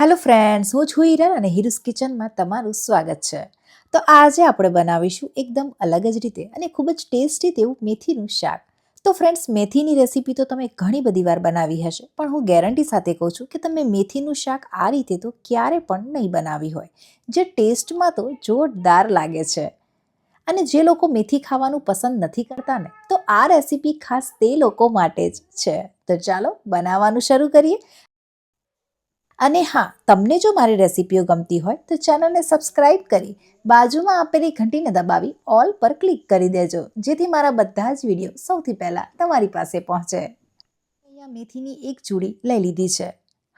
Hello friends હું છું હિરન અને હિરુસ કિચનમાં તમારું સ્વાગત છે. તો આજે આપણે બનાવીશું એકદમ અલગ જ રીતે અને ખૂબ જ ટેસ્ટી તેવું મેથીનું શાક. તો ફ્રેન્ડ્સ મેથીની રેસીપી તો તમે ઘણી બધી વાર બનાવી હશે, પણ હું ગેરંટી સાથે કહું છું કે તમે મેથીનું શાક આ રીતે તો ક્યારે પણ નહીં બનાવી હોય. જે ટેસ્ટમાં તો જોરદાર લાગે છે. અને જે લોકો મેથી ખાવાનું પસંદ નથી કરતા ને, તો આ રેસીપી ખાસ તે લોકો માટે જ છે. તો ચાલો, બનાવવાનું શરૂ કરીએ. અને હા, તમને જો મારી રેસિપીઓ ગમતી હોય તો ચેનલને સબસ્ક્રાઇબ કરી બાજુમાં આપેલી ઘંટીને દબાવી ઓલ પર ક્લિક કરી દેજો, જેથી મારા બધા જ વીડિયો સૌથી પહેલાં તમારી પાસે પહોંચે. અહીંયા મેથીની એક ચૂડી લઈ લીધી છે.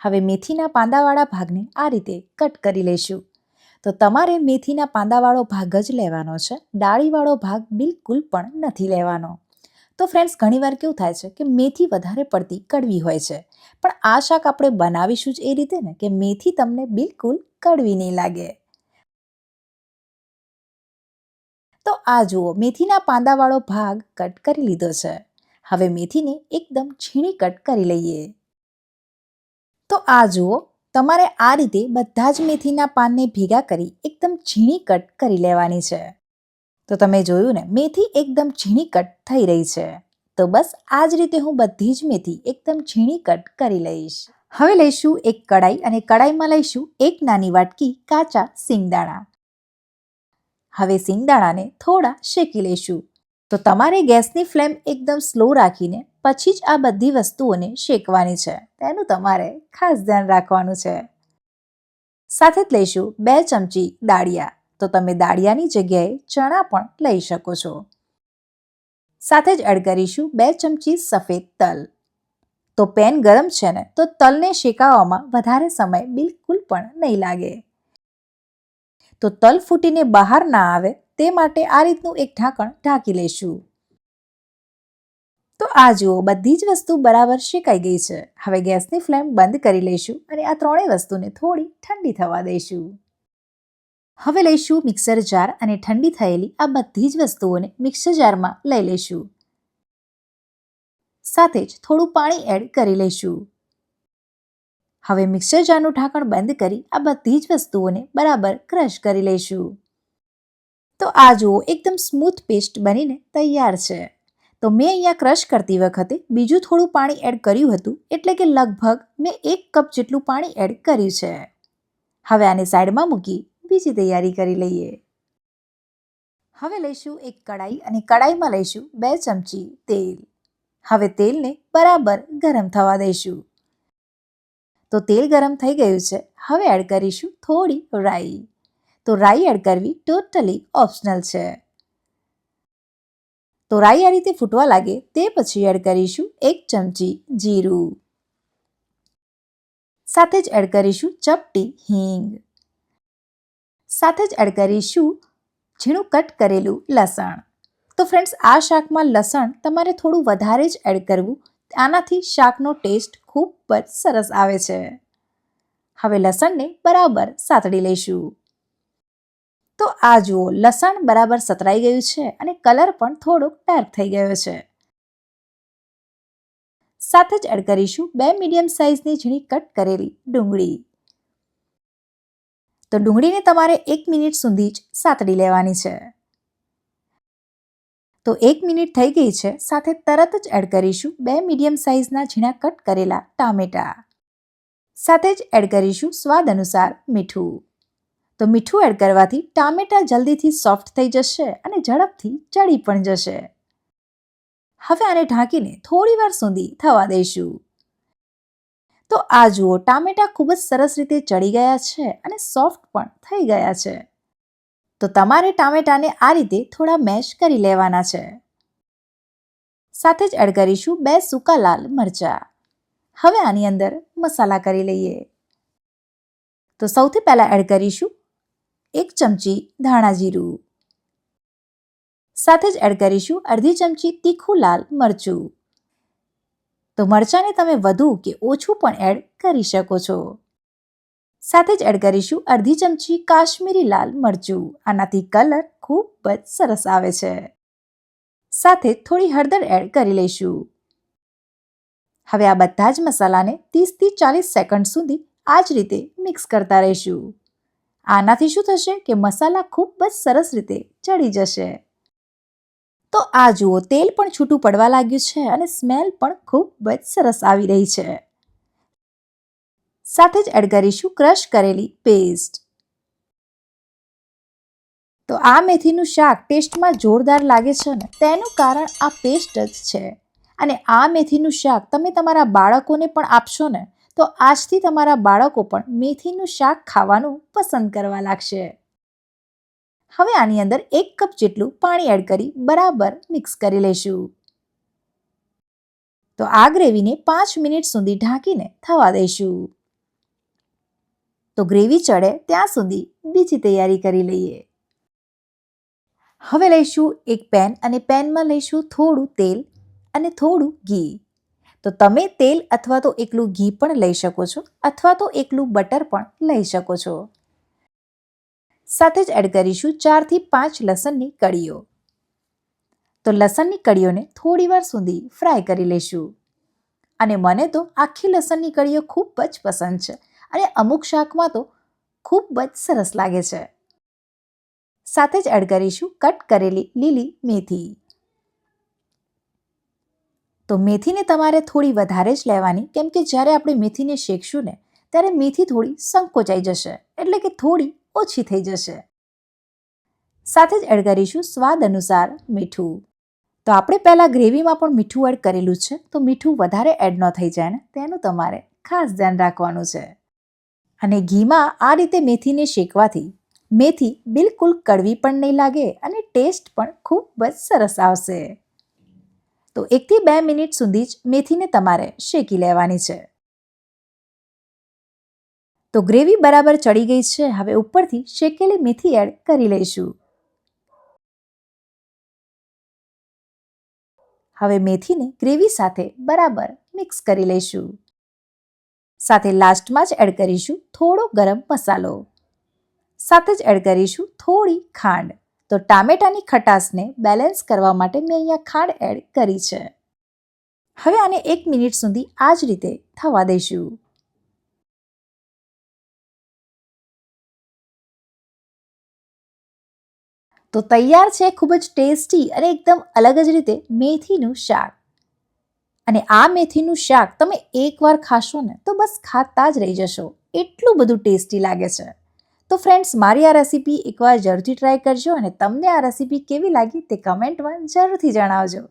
હવે મેથીના પાંદાવાળા ભાગને આ રીતે કટ કરી લઈશું. તો તમારે મેથીના પાંદાવાળો ભાગ જ લેવાનો છે, ડાળીવાળો ભાગ બિલકુલ પણ નથી લેવાનો. તો ફ્રેન્ડ્સ, ઘણીવાર કેવું થાય છે કે મેથી વધારે પડતી કડવી હોય છે. પણ આ શાક આપણે બનાવીશું જ એ રીતે ને કે મેથી તમને બિલકુલ કડવી નહીં લાગે. તો આ જુઓ, મેથીના પાંદાવાળો ભાગ કટ કરી લીધો છે. હવે મેથીને એકદમ ઝીણી કટ કરી લઈએ. તો આ જુઓ, તમારે આ રીતે બધા જ મેથીના પાનને ભેગા કરી એકદમ ઝીણી કટ કરી લેવાની છે. તો તમે જોયું ને, મેથી એકદમ ઝીણી કટ થઈ રહી છે. તો બસ આ જ રીતે હું બધી જ મેથી એકદમ ઝીણી કટ કરી લઈશ. હવે લઈશું એક કડાઈ અને કડાઈમાં લઈશું એક નાની વાટકી કાચા સિંગદાણા. હવે સિંગદાણાને થોડા શેકી લઈશું. તો તમારે ગેસની ફ્લેમ એકદમ સ્લો રાખીને પછી જ આ બધી વસ્તુઓને શેકવાની છે. તેનું તમારે ખાસ ધ્યાન રાખવાનું છે. સાથે જ લઈશું બે ચમચી દાળિયા. તો તમે દાળિયાની જગ્યાએ ચણા પણ લઈ શકો છો. સાથે જ એડ કરીશું બે ચમચી સફેદ તલ. તો પેન ગરમ છે ને, તો તલને શેકાવવામાં વધારે સમય બિલકુલ પણ નહીં લાગે. તો તલ ફૂટીને બહાર ના આવે, તે માટે આ રીતનું એક ઢાંકણ ઢાંકી લઈશું. તો આ જુઓ, બધી જ વસ્તુ બરાબર શેકાઈ ગઈ છે. હવે ગેસની ફ્લેમ બંધ કરી લઈશું અને આ ત્રણેય વસ્તુને થોડી ઠંડી થવા દઈશું. હવે લઈશું મિક્સર જાર અને ઠંડી થયેલી આ બધી જ વસ્તુઓને મિક્સર જારમાં લઈ લઈશું. સાથે જ થોડું પાણી એડ કરી લઈશું. હવે મિક્સર જારનું ઢાંકણ બંધ કરી આ બધી જ વસ્તુઓને બરાબર ક્રશ કરી લઈશું. તો આ જુઓ, એકદમ સ્મૂથ પેસ્ટ બનીને તૈયાર છે. તો મેં અહીંયા ક્રશ કરતી વખતે બીજું થોડું પાણી એડ કર્યું હતું, એટલે કે લગભગ મેં એક કપ જેટલું પાણી એડ કર્યું છે. હવે આને સાઈડમાં મૂકી બીજી તૈયારી કરી લઈએ. હવે લઈશું એક કડાઈ અને કડાઈમાં લઈશું બે ચમચી તેલ. હવે તેલને બરાબર ગરમ થવા દઈશું. તો તેલ ગરમ થઈ ગયું છે. હવે એડ કરીશું થોડી રાઈ. તો રાઈ એડ કરવી ટોટલી ઓપ્શનલ છે. તો રાઈ આ રીતે ફૂટવા લાગે તે પછી એડ કરીશું એક ચમચી જીરું. સાથે જ એડ કરીશું ચપટી હિંગ. સાથે જ એડ કરીશું ઝીણું કટ કરેલું લસણ. તો ફ્રેન્ડ્સ આ શાકમાં લસણ તમારે થોડું વધારે જ એડ કરવું. આનાથી શાકનો ટેસ્ટ ખૂબ જ સરસ આવે છે. હવે લસણને બરાબર સાતડી લઈશું. તો આ જુઓ, લસણ બરાબર સતરાઈ ગયું છે અને કલર પણ થોડોક ડાર્ક થઈ ગયો છે. સાથે જ એડ કરીશું બે મીડિયમ સાઇઝની ઝીણી કટ કરેલી ડુંગળી. તો ડુંગળીને તમારે એક મિનિટ સુધી જ સાતડી લેવાની છે. તો એક મિનિટ થઈ ગઈ છે, સાથે તરત જ એડ કરીશું બે મીડિયમ સાઇઝના ઝીણા કટ કરેલા ટામેટા. સાથે જ એડ કરીશું સ્વાદ અનુસાર મીઠું. તો મીઠું એડ કરવાથી ટામેટા જલ્દીથી સોફ્ટ થઈ જશે અને ઝડપથી ચડી પણ જશે. હવે આને ઢાંકીને થોડી વાર સુધી થવા દઈશું. તો આ જુઓ, ટામેટા ખૂબ જ સરસ રીતે ચડી ગયા છે અને સોફ્ટ પણ થઈ ગયા છે. તો તમારે ટામેટાને આ રીતે થોડા મેશ કરી લેવાના છે. સાથે જ એડ કરીશું બે સૂકા લાલ મરચા. હવે આની અંદર મસાલા કરી લઈએ. તો સૌથી પહેલાં એડ કરીશું એક ચમચી ધાણા જીરું. સાથે જ એડ કરીશું અડધી ચમચી તીખું લાલ મરચું. તો મરચાંને તમે વધુ કે ઓછું પણ એડ કરી શકો છો. સાથે જ એડ કરીશું અડધી ચમચી કાશ્મીરી લાલ મરચું. આનાથી કલર ખૂબ જ સરસ આવે છે. સાથે થોડી હળદર એડ કરી લઈશું. હવે આ બધા જ મસાલાને ત્રીસથી ચાલીસ સેકન્ડ સુધી આ જ રીતે મિક્સ કરતા રહીશું. આનાથી શું થશે કે મસાલા ખૂબ જ સરસ રીતે ચડી જશે. તો આ જુઓ, તેલ પણ છૂટું પડવા લાગ્યું છે અને સ્મેલ પણ ખૂબ જ સરસ આવી રહી છે. સાથે જ એડ કરીશું ક્રશ કરેલી પેસ્ટ. તો આ મેથીનું શાક ટેસ્ટમાં જોરદાર લાગે છે ને, તેનું કારણ આ પેસ્ટ જ છે. અને આ મેથીનું શાક તમે તમારા બાળકોને પણ આપશો ને, તો આજથી તમારા બાળકો પણ મેથીનું શાક ખાવાનું પસંદ કરવા લાગશે. હવે આની અંદર એક કપ જેટલું પાણી એડ કરી બરાબર મિક્સ કરી લઈશું તો આ ગ્રેવીને પાંચ મિનિટ સુધી ઢાંકીને થવા દઈશું. તો ગ્રેવી ચડે ત્યાં સુધી બીજી તૈયારી કરી લઈએ. હવે લઈશું એક પેન અને પેનમાં લઈશું થોડું તેલ અને થોડું ઘી. તો તમે તેલ અથવા તો એકલું ઘી પણ લઈ શકો છો અથવા તો એકલું બટર પણ લઈ શકો છો. સાથે જ એડ કરીશું ચારથી પાંચ લસણની કળીઓ. તો લસણની કળીઓને થોડીવાર સુધી ફ્રાય કરી લઈશું અને મને તો આખી લસણની કળીઓ ખૂબ જ પસંદ છે અને અમુક શાકમાં તો ખૂબ જ સરસ લાગે છે. સાથે જ એડ કરીશું કટ કરેલી લીલી મેથી. તો મેથીને તમારે થોડી વધારે જ લેવાની કેમ કે જ્યારે આપણે મેથીને શેકશું ને, ત્યારે મેથી થોડી સંકોચાઈ જશે. એટલે કે થોડી ઓછી થઈ જશે. સાથે જ એડ કરીશું સ્વાદ અનુસાર મીઠું. તો આપણે પહેલાં ગ્રેવીમાં પણ મીઠું એડ કરેલું છે, તો મીઠું વધારે એડ ન થઈ જાય ને, તેનું તમારે ખાસ ધ્યાન રાખવાનું છે. અને ઘીમાં આ રીતે મેથીને શેકવાથી મેથી બિલકુલ કડવી પણ નહીં લાગે અને ટેસ્ટ પણ ખૂબ જ સરસ આવશે. તો એકથી બે મિનિટ સુધી જ મેથીને તમારે શેકી લેવાની છે. તો ગ્રેવી બરાબર ચડી ગઈ છે. હવે ઉપરથી શેકેલી મેથી એડ કરી લઈશું. હવે મેથીને ગ્રેવી સાથે બરાબર મિક્સ કરી લઈશું. સાથે લાસ્ટમાં જ એડ કરીશું થોડો ગરમ મસાલો. સાથે જ એડ કરીશું થોડી ખાંડ. તો ટામેટાની ખટાશને બેલેન્સ કરવા માટે મેં અહીંયા ખાંડ એડ કરી છે. હવે આને એક મિનિટ સુધી આ જ રીતે થવા દઈશું. તો તૈયાર છે ખૂબ જ ટેસ્ટી અને એકદમ અલગ જ રીતે મેથીનું શાક. અને આ મેથીનું શાક તમે એકવાર ખાશો ને તો બસ ખાતા જ રહી જશો. એટલું બધું ટેસ્ટી લાગે છે. તો ફ્રેન્ડ્સ મારી આ રેસીપી એકવાર જરૂરથી ટ્રાય કરજો અને તમને આ રેસીપી કેવી લાગી તે કમેન્ટમાં જરૂરથી જણાવજો.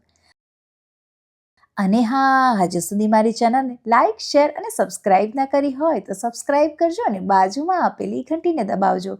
અને હા, હજુ સુધી મારી ચેનલને લાઇક શેર અને સબસ્ક્રાઇબ ના કરી હોય તો સબસ્ક્રાઇબ કરજો અને બાજુમાં આપેલી ઘંટીને દબાવજો.